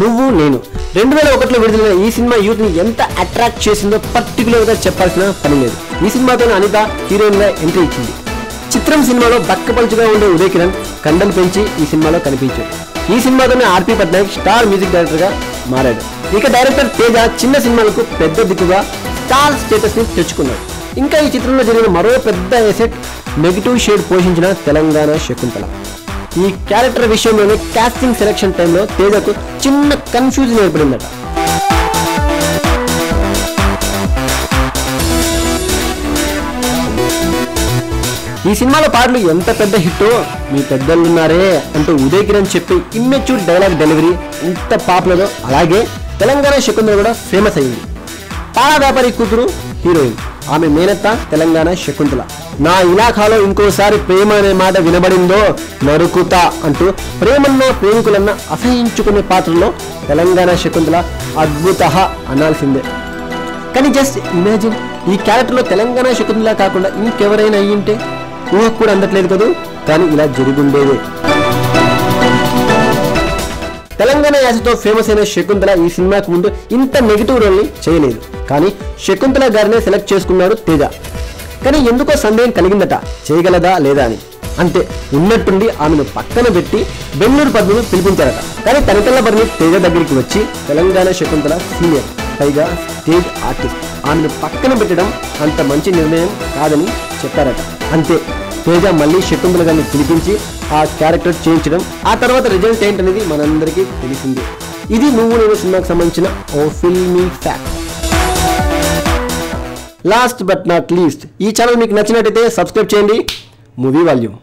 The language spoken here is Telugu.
నువ్వు నేను. రెండు వేల ఒకటిలో విడుదలైన ఈ సినిమా యూత్ని ఎంత అట్రాక్ట్ చేసిందో పర్టికులర్గా చెప్పాల్సిన పని లేదు. ఈ సినిమాతో అనిత హీరోయిన్గా ఎంట్రీ ఇచ్చింది. చిత్రం సినిమాలో బక్కపలుచుగా ఉండే ఉదయ్ కిరణ్ కండలు పెంచి ఈ సినిమాలో కనిపించాడు. ఈ సినిమాతోనే ఆర్పి పట్నాయక్ స్టార్ మ్యూజిక్ డైరెక్టర్గా మారాడు. ఇక డైరెక్టర్ తేజ చిన్న సినిమాలకు పెద్ద దిక్కుగా స్టార్ స్టేటస్ని తెచ్చుకున్నాడు. ఇంకా ఈ చిత్రంలో జరిగిన మరో పెద్ద ఎసెట్ నెగిటివ్ షేడ్ పోషించిన తెలంగాణ శకుంతల. ఈ క్యారెక్టర్ విషయంలోనే కాస్టింగ్ సెలక్షన్ టైంలో తేజకు చిన్న కన్ఫ్యూజన్ ఏర్పడిందట. ఈ సినిమాలో పాటలు ఎంత పెద్ద హిట్టో మీ పెద్దలున్నారే అంటూ ఉదయ్ కిరణ్ చెప్పి ఇమ్మెచ్యూర్ డైలాగ్ డెలివరీ ఎంత పాపులరో అలాగే తెలంగాణ శకుందర కూడా ఫేమస్ అయింది పాల వ్యాపారి కూతురు హీరోయిన్. ఆమె మేనత్త తెలంగాణ శకుంతల. నా ఇలాఖాలో ఇంకోసారి ప్రేమ అనే మాట వినబడిందో నరుకుతా అంటూ ప్రేమన్న ప్రేమికులన్న అసహించుకునే పాత్రలో తెలంగాణ శకుంతల అద్భుత అనాల్సిందే. కానీ జస్ట్ ఇమాజిన్ ఈ క్యారెక్టర్లో తెలంగాణ శకుంతల కాకుండా ఇంకెవరైనా అయ్యింటే ఊహకు కూడా అందట్లేదు కదూ? కానీ ఇలా జరిగుండేదే తెలంగాణ యాసతో ఫేమస్ అయిన శకుంతల ఈ సినిమాకు ముందు ఇంత నెగిటివ్ రోల్ని చేయలేదు. కానీ శకుంతల గారినే సెలెక్ట్ చేసుకున్నాడు తేజ. కానీ ఎందుకో సందేహం కలిగిందట చేయగలదా లేదా అని. అంతే ఉన్నట్టుండి ఆమెను పక్కన పెట్టి బెంగళూరు పద్మను పిలిపించారట. కానీ తనితల్ల పరిమి తేజ దగ్గరికి వచ్చి తెలంగాణ శకుంతల సీనియర్ పైగా స్టేజ్ ఆర్టిస్ట్ ఆమెను పక్కన పెట్టడం అంత మంచి నిర్ణయం కాదని చెప్పారట. అంతే తేజ మళ్ళీ శకుంతల గారిని పిలిపించి ఆ క్యారెక్టర్ చేయించడం ఆ తర్వాత రిజల్ట్ ఏంటనేది మనందరికీ తెలిసింది. ఇది నువ్వు నేను సినిమాకి సంబంధించిన ఓ filmy fact. Last but not least ఈ ఛానల్ మీకు నచ్చినట్టయితే సబ్స్క్రైబ్ చేయండి. Movie volume.